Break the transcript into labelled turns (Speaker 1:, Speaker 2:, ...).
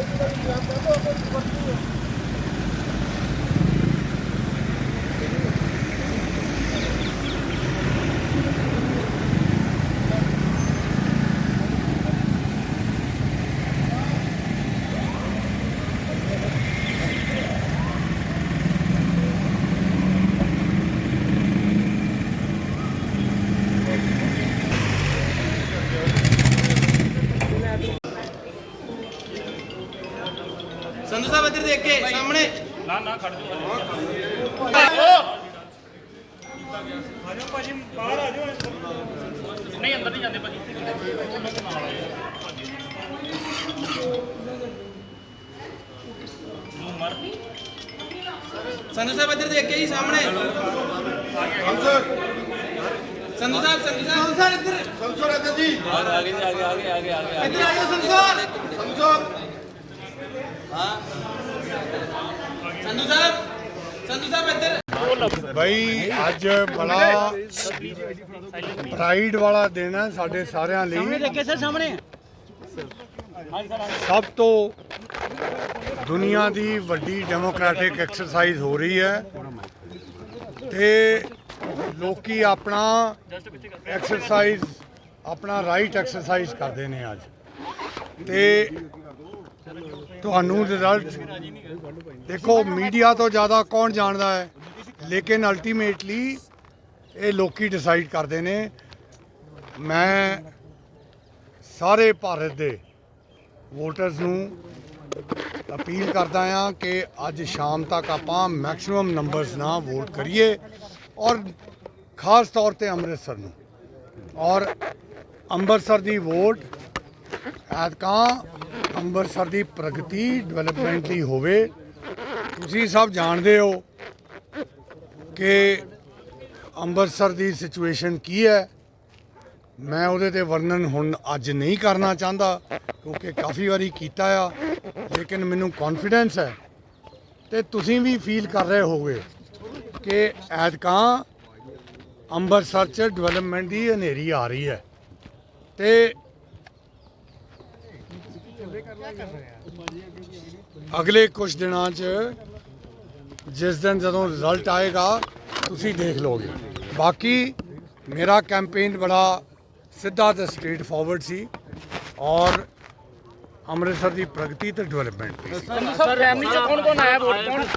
Speaker 1: Thank you. Sandhu ਸਾਹਿਬ ਇੱਧਰ ਦੇਖ ਕੇ ਸਾਹਮਣੇ।
Speaker 2: ਨਾ ਨਾ ਖੜ ਜਾਓ ਆਜੋ ਭਾਜੀ ਬਾਹਰ ਆਜੋ ਨਹੀਂ ਅੰਦਰ ਨਹੀਂ ਜਾਂਦੇ ਭਾਜੀ।
Speaker 1: ਸੰਧੂ ਸਾਹਿਬ ਇੱਧਰ ਦੇਖ ਕੇ ਹੀ ਸਾਹਮਣੇ। ਸੰਧੂ ਸਾਹਿਬ ਸੰਧੂ ਸਾਹਿਬ। ਸੰਧੂ ਸਾਹਿਬ ਇੱਧਰ।
Speaker 3: ਸੰਧੂ ਸਾਹਿਬ ਇੱਧਰ ਜੀ।
Speaker 4: ਆ ਗਏ ਆ ਗਏ ਆ
Speaker 1: ਗਏ ਆ ਗਏ ਇੱਧਰ ਆਇਓ ਸੰਧੂ ਸਾਹਿਬ
Speaker 3: ਸੰਧੂ ਸਾਹਿਬ
Speaker 1: ਸੰਧੂ ਸਾਹਿਬ ਸੰਧੂ ਸਾਹਿਬ ਇੱਧਰ।
Speaker 5: ਬਈ ਅੱਜ ਬੜਾ ਪ੍ਰਾਈਡ ਵਾਲਾ ਦਿਨ ਹੈ ਸਾਡੇ ਸਾਰਿਆਂ ਲਈ। ਸਾਹਮਣੇ ਸਭ ਤੋਂ ਦੁਨੀਆ ਦੀ ਵੱਡੀ ਡੈਮੋਕ੍ਰੈਟਿਕ ਐਕਸਰਸਾਈਜ਼ ਹੋ ਰਹੀ ਹੈ ਤੇ ਲੋਕੀ ਆਪਣਾ ਐਕਸਰਸਾਈਜ਼ ਆਪਣਾ ਰਾਈਟ ਐਕਸਰਸਾਈਜ਼ ਕਰਦੇ ਨੇ ਅੱਜ। ਤੇ ਤੁਹਾਨੂੰ ਰਿਜ਼ਲਟ ਦੇਖੋ ਮੀਡੀਆ ਤੋਂ ਜ਼ਿਆਦਾ ਕੌਣ ਜਾਣਦਾ ਹੈ? ਲੇਕਿਨ ਅਲਟੀਮੇਟਲੀ ਇਹ ਲੋਕੀ ਡਿਸਾਈਡ ਕਰਦੇ ਨੇ। ਮੈਂ ਸਾਰੇ ਭਾਰਤ ਦੇ ਵੋਟਰਸ ਨੂੰ ਅਪੀਲ ਕਰਦਾ ਹਾਂ ਕਿ ਅੱਜ ਸ਼ਾਮ ਤੱਕ ਆਪਾਂ ਮੈਕਸਿਮਮ ਨੰਬਰਸ ਨਾਲ ਵੋਟ ਕਰੀਏ ਔਰ ਖਾਸ ਤੌਰ ਤੇ ਅੰਮ੍ਰਿਤਸਰ ਨੂੰ। ਔਰ ਅੰਮ੍ਰਿਤਸਰ ਦੀ ਵੋਟ ਐਤਕਾਂ ਅੰਮ੍ਰਿਤਸਰ ਦੀ ਪ੍ਰਗਤੀ ਡਿਵੈਲਪਮੈਂਟ ਦੀ ਹੋਵੇ, ਤੁਸੀਂ ਸਭ ਜਾਣਦੇ ਹੋ ਕਿ ਅੰਮ੍ਰਿਤਸਰ ਦੀ ਸਿਚੁਏਸ਼ਨ ਕੀ ਹੈ। ਮੈਂ ਉਹਦੇ ਤੇ ਵਰਣਨ ਹੁਣ ਅੱਜ ਨਹੀਂ ਕਰਨਾ ਚਾਹੁੰਦਾ, ਕਿਉਂਕਿ ਕਾਫੀ ਵਾਰੀ ਕੀਤਾ ਆ, ਲੇਕਿਨ ਮੈਨੂੰ ਕੌਨਫੀਡੈਂਸ ਹੈ। ਤੇ ਤੁਸੀਂ ਵੀ ਫੀਲ ਕਰ ਰਹੇ ਹੋਗੇ ਕਿ ਐਤਕਾਂ ਅੰਮ੍ਰਿਤਸਰ 'ਚ ਡਿਵੈਲਪਮੈਂਟ ਦੀ ਹਨੇਰੀ ਆ ਰਹੀ ਹੈ। ਤੇ ਅਗਲੇ ਕੁਝ ਦਿਨਾਂ 'ਚ ਜਿਸ ਦਿਨ ਜਦੋਂ ਰਿਜ਼ਲਟ ਆਏਗਾ ਤੁਸੀਂ ਦੇਖ ਲਓਗੇ ਬਾਕੀ ਮੇਰਾ ਕੈਂਪੇਨ ਬੜਾ ਸਿੱਧਾ ਤੇ ਸਟ੍ਰੇਟ ਫਾਰਵਰਡ ਸੀ ਔਰ ਅੰਮ੍ਰਿਤਸਰ ਦੀ ਪ੍ਰਗਤੀ ਤੇ ਡਿਵੈਲਪਮੈਂਟ
Speaker 2: ਸਰ ਫੈਮਿਲੀ ਚ ਕੌਣ ਕੌਣ ਆਇਆ ਵੋਟ ਕੌਣ